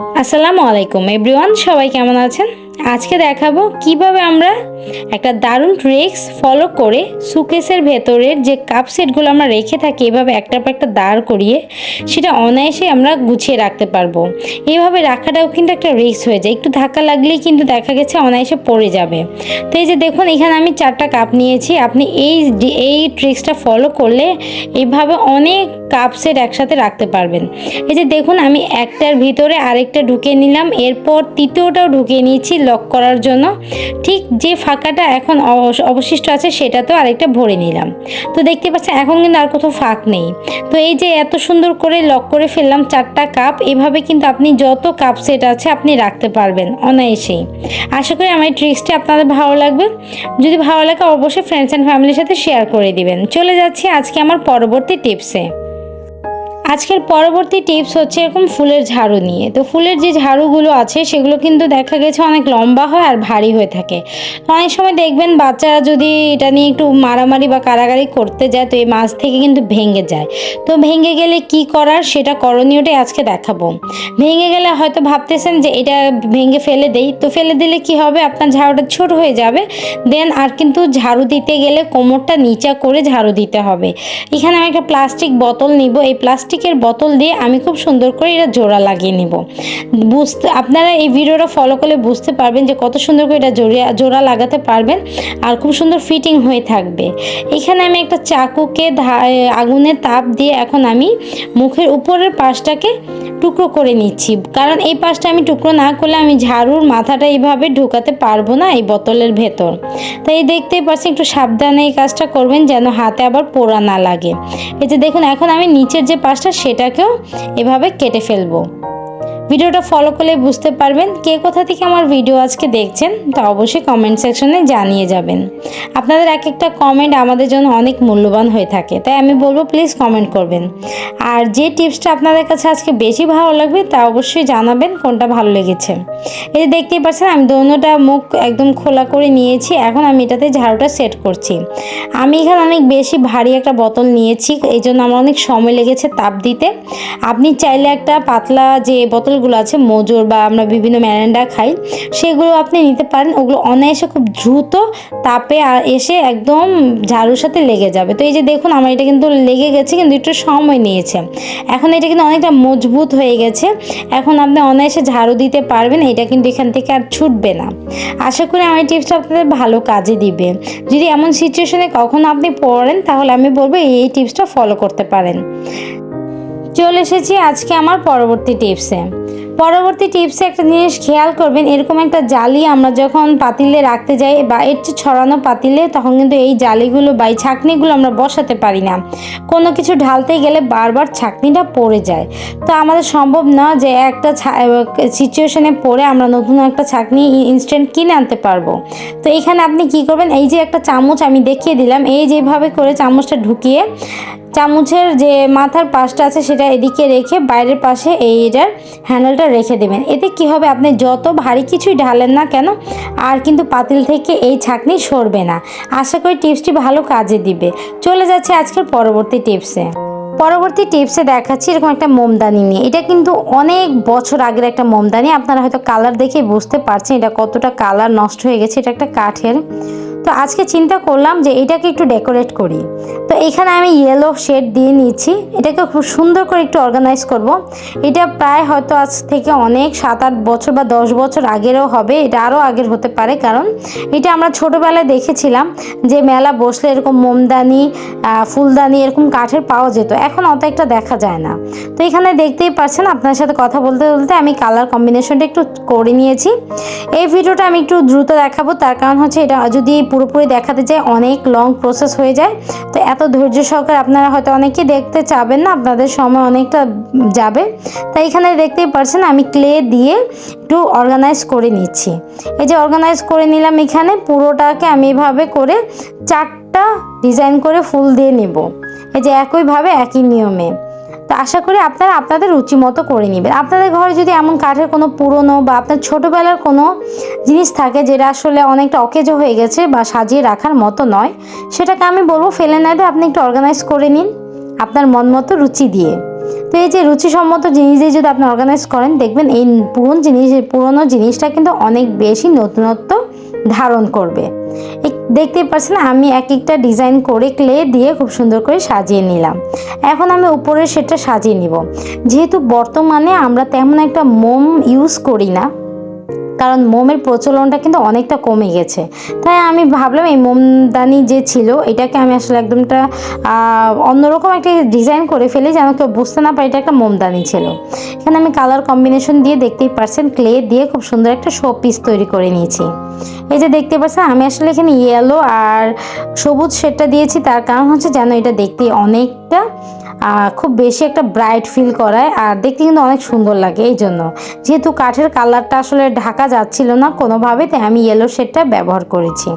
আসসালামু আলাইকুম, এভরিওয়ান, সবাই কেমন আছেন? আজকে দেখাবো কীভাবে আমরা একটা দারুণ ট্রিক্স ফলো করে সুকেসের ভেতরের যে কাপ সেটগুলো আমরা রেখে থাকি, এভাবে একটার পর একটা দাঁড় করিয়ে সেটা অনায়াসে আমরা গুছিয়ে রাখতে পারব। এইভাবে রাখাটাও কিন্তু একটা রিস্ক হয়ে যায়। একটু ধাক্কা লাগলেই কিন্তু দেখা গেছে অনায়াসে পড়ে যাবে। তো এই যে দেখুন, এখানে আমি চারটা কাপ নিয়েছি। আপনি এই এই ট্রিক্সটা ফলো করলে এইভাবে অনেক কাপ সেট একসাথে রাখতে পারবেন। এই যে দেখুন, আমি একটার ভিতরে আরেকটা ঢুকিয়ে নিলাম। এরপর তৃতীয়টাও ঢুকিয়ে নিয়েছি লক করার জন্য। ঠিক যে ফাঁকাটা এখন অবশ- অবশিষ্ট আছে, সেটাতেও আরেকটা ভরে নিলাম। তো দেখতে পাচ্ছেন, এখন কিন্তু আর কোথাও ফাঁক নেই। তো এই যে এত সুন্দর করে লক করে ফেললাম চারটা কাপ এভাবে কিন্তু আপনি যত কাপ সেট আছে, আপনি রাখতে পারবেন অনায়াসেই। আশা করি আমার ট্রিক্সটি আপনাদের ভালো লাগবে। যদি ভালো লাগে, অবশ্যই ফ্রেন্ডস অ্যান্ড ফ্যামিলির সাথে শেয়ার করে দিবেন। চলে যাচ্ছি আজকে আমার পরবর্তী টিপসে আজকের পরবর্তী টিপস হচ্ছে এরকম ফুলের ঝাড়ু নিয়ে। তো ফুলের যে ঝাড়ুগুলো আছে, সেগুলো কিন্তু দেখা গেছে অনেক লম্বা হয় আর ভারী হয়ে থাকে। অনেক সময় দেখবেন বাচ্চারা যদি এটা নিয়ে একটু মারামারি বা কারাগারি করতে যায়, তো এই মাছ থেকে কিন্তু ভেঙে যায়। তো ভেঙে গেলে কি করার সেটা করণীয়টাই আজকে দেখাবো। ভেঙে গেলে হয়তো ভাবতেছেন যে এটা ভেঙে ফেলে দেই। তো ফেলে দিলে কি হবে? আপনার ঝাড়ুটা ছোট হয়ে যাবে। দেন আর কিন্তু ঝাড়ু দিতে গেলে কোমরটা নিচা করে ঝাড়ু দিতে হবে। এখানে আমি একটা প্লাস্টিক বোতল নিব। এই প্লাস্টিকের বোতল দিয়ে আমি খুব সুন্দর করে এটা জোড়া লাগিয়ে নিব। বুঝতে, আপনারা এই ভিডিওটা ফলো করলে বুঝতে পারবেন যে কত সুন্দর করে এটা জোড়া জোড়া লাগাতে পারবেন আর খুব সুন্দর ফিটিং হয়ে থাকবে। এখানে আমি একটা চাকুকে আগুনে তাপ দিয়ে এখন আমি মুখের উপরের পাশটাকে টুকরো করে নিচ্ছি। কারণ এই পাশটা আমি টুকরো না করলে আমি ঝাড়ুর মাথাটা এইভাবে ঢোকাতে পারব না এই বোতলের ভেতর। তাই দেখতেই পাচ্ছি একটু সাবধানে এই কাজটা করবেন যেন হাতে আবার পোড়া না লাগে। এই যে দেখুন, এখন আমি নিচের যে পাশটা সেটাকেও এভাবে কেটে ফেলব। ভিডিওটা ফলো করলে বুঝতে পারবেন কে কোথা থেকে আমার ভিডিও আজকে দেখছেন, তা অবশ্যই কমেন্ট সেকশনে জানিয়ে যাবেন। আপনাদের এক একটা কমেন্ট আমাদের জন্য অনেক মূল্যবান হয়ে থাকে, তাই আমি বলব প্লিজ কমেন্ট করবেন। আর যে টিপসটা আপনাদের কাছে আজকে বেশি ভালো লাগবে, তা অবশ্যই জানাবেন কোনটা ভালো লেগেছে। এই দেখতেই পাচ্ছেন, আমি দোনোটা মুখ একদম খোলা করে নিয়েছি, এখন আমি এটাতে ঝাড়ুটা সেট করছি। আমি এখানে অনেক বেশি ভারী একটা বোতল নিয়েছি এই জন্য আমার অনেক সময় লেগেছে তাপ দিতে। আপনি চাইলে একটা পাতলা যে বোতলগুলো আছে, মোজোর বা আমরা বিভিন্ন ম্যারেন্ডা খাই, সেগুলো আপনি নিতে পারেন। ওগুলো অনায়াসে খুব দ্রুত তাপে এসে একদম ঝাড়ুর সাথে লেগে যাবে। তো এই যে দেখুন, আমার এটা কিন্তু লেগে গেছে, কিন্তু একটু সময় নিয়েছে। এখন এটা কিন্তু অনেকটা মজবুত হয়ে গেছে। এখন আপনি অনায়াসে ঝাড়ু দিতে পারবেন, এটা কিন্তু এখান থেকে আর ছুটবে না। আশা করি আমার টিপসটা আপনাদের ভালো কাজে দিবে। যদি এমন সিচুয়েশনে কখনো আপনি পড়েন, তাহলে আমি বলব এই টিপসটা ফলো করতে পারেন। চলে এসেছি আজকে আমার পরবর্তী টিপসে। পরবর্তী টিপসে একটা জিনিস খেয়াল করবেন, এরকম একটা জালি আমরা যখন পাতিলে রাখতে যাই বা এর চেয়ে ছড়ানো পাতিলে তখন কিন্তু এই জালিগুলো বা এই ছাকনিগুলো আমরা বসাতে পারি না। কোনো কিছু ঢালতে গেলে বারবার ছাকনিটা পড়ে যায়। তো আমাদের সম্ভব না যে একটা সিচুয়েশনে পড়ে আমরা নতুন একটা ছাকনি ইনস্ট্যান্ট কিনে আনতে পারব। তো এখানে আপনি কি করবেন, এই যে একটা চামচ আমি দেখিয়ে দিলাম, এই যেভাবে করে চামচটা ঢুকিয়ে চামচের যে মাথার পাশটা আছে সেটা এদিকে রেখে বাইরের পাশে এই এটার হ্যান্ডেলটা রেখে দেবেন। এতে কি হবে? আপনি যত ভারী কিছুই ঢালেন না কেন, আর কিন্তু পাতিল থেকে এই ছাকনি সরবে না। আশা করি টিপসটি ভালো কাজে দিবে। চলে যাচ্ছে আজকের পরবর্তী টিপসে। পরবর্তী টিপসে দেখাচ্ছি এরকম একটা মোমদানি নিয়ে। এটা কিন্তু অনেক বছর আগের একটা মোমদানি। আপনারা হয়তো কালার দেখে বুঝতে পারছেন এটা কতটা কালার নষ্ট হয়ে গেছে। এটা একটা কাঠের। তো আজকে চিন্তা করলাম যে এটাকে একটু ডেকোরেট করি। এখানে আমি ইয়েলো শেড দিয়ে নিচ্ছি এটাকে খুব সুন্দর করে একটু অর্গানাইজ করব। এটা প্রায় হয়তো আজ থেকে অনেক সাত আট বছর বা দশ বছর আগেরও হবে। এটা আরও আগের হতে পারে, কারণ এটা আমরা ছোটোবেলায় দেখেছিলাম যে মেলা বসলে এরকম মোমদানি ফুলদানি এরকম কাঠের পাওয়া যেত। এখন অত একটা দেখা যায় না। তো এখানে দেখতেই পাচ্ছেন, আপনার সাথে কথা বলতে বলতে আমি কালার কম্বিনেশনটা একটু করে নিয়েছি। এই ভিডিওটা আমি একটু দ্রুত দেখাবো। তার কারণ হচ্ছে এটা যদি পুরোপুরি দেখাতে যায় অনেক লং প্রসেস হয়ে যায়। তো এত ধৈর্য সহকারে আপনারা হয়তো অনেকেই দেখতে চাবেন না, আপনাদের সময় অনেকটা যাবে। তাই এখানে দেখতেই পারছেন আমি ক্লে দিয়ে একটু অর্গানাইজ করে নিচ্ছি। এই যে অর্গানাইজ করে নিলাম এখানে, পুরোটাকে আমি এভাবে করে চারটা ডিজাইন করে ফুল দিয়ে নেব। এই যে একইভাবে, একই নিয়মে। তো আশা করি আপনারা আপনাদের রুচি মতো করে নেবেন। আপনাদের ঘরে যদি এমন কাঠের কোনো পুরনো বা আপনার ছোটোবেলার কোনো জিনিস থাকে যেটা আসলে অনেকটা অকেজো হয়ে গেছে বা সাজিয়ে রাখার মতো নয়, সেটাকে আমি বলব ফেলে না দিয়ে আপনি একটু অর্গানাইজ করে নিন আপনার মন মতো রুচি দিয়ে। তো এই যে রুচিসম্মত জিনিস দিয়ে যদি আপনি অর্গানাইজ করেন, দেখবেন এই পুরনো জিনিস, পুরনো জিনিসটা কিন্তু অনেক বেশি নতুনত্ব ধারণ করবে। দেখতে পাচ্ছেন আমি এক একটা ডিজাইন করে ক্লে দিয়ে খুব সুন্দর করে সাজিয়ে নিলাম। এখন আমি উপরে সেটা সাজিয়ে নিব। যেহেতু বর্তমানে আমরা তেমন একটা মোম ইউজ করি না কারণ মোমের প্রচলনটা কিন্তু অনেকটা কমে গেছে। তাই আমি ভাবলাম এই মোমদানি যে ছিল, এটাকে আমি আসলে একদমটা অন্যরকম একটা ডিজাইন করে ফেলি যেন কেউ বুঝতে না পারে এটা একটা মোমদানি ছিল। এখানে আমি কালার কম্বিনেশন দিয়ে দেখতেই পারছেন ক্লে দিয়ে খুব সুন্দর একটা শো পিস তৈরি করে নিয়েছি। এই যে দেখতে পাচ্ছেন, আমি আসলে এখানে ইয়েলো আর সবুজ শেডটা দিয়েছি, তার কারণ হচ্ছে যেন এটা দেখতে অনেকটা আহ, খুব বেশি একটা ব্রাইট ফিল করায় আর দেখতে কিন্তু অনেক সুন্দর লাগে এই জন্য। যেহেতু কাঠের কালারটা আসলে ঢাকা যাচ্ছিল না কোনোভাবে তাই আমি ইয়েলো শেডটা ব্যবহার করেছি।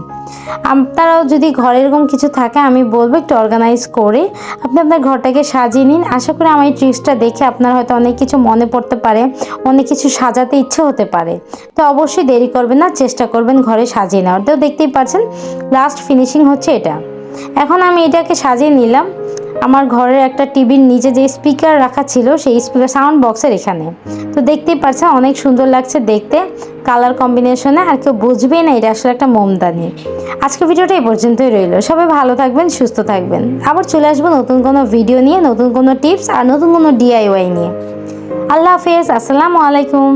আপনারাও যদি ঘরে এরকম কিছু থাকে আমি বলব একটু অর্গানাইজ করে আপনি আপনার ঘরটাকে সাজিয়ে নিন। আশা করি আমার এই ট্রিক্সটা দেখে আপনার হয়তো অনেক কিছু মনে পড়তে পারে অনেক কিছু সাজাতে ইচ্ছে হতে পারে। তো অবশ্যই দেরি করবেন না চেষ্টা করবেন ঘরে সাজিয়ে নেওয়ার। তো দেখতেই পাচ্ছেন লাস্ট ফিনিশিং হচ্ছে এটা। এখন আমি এটাকে সাজিয়ে নিলাম। আমার ঘরের একটা টিভির নিচে যে স্পিকার রাখা ছিল, সেই স্পিকার সাউন্ড বক্সের এখানে। তো দেখতেই পাচ্ছেন অনেক সুন্দর লাগছে দেখতে, কালার কম্বিনেশনে, আর কেউ বুঝবেই না এটা আসলে একটা মোমদানি। আজকে ভিডিওটা এই পর্যন্তই রইল। সবাই ভালো থাকবেন, সুস্থ থাকবেন। আবার চলে আসব নতুন কোনো ভিডিও নিয়ে, নতুন কোনো টিপস, আর নতুন কোনো ডিআইওয়াই নিয়ে। আল্লাহ হাফেজ, আসসালামু আলাইকুম।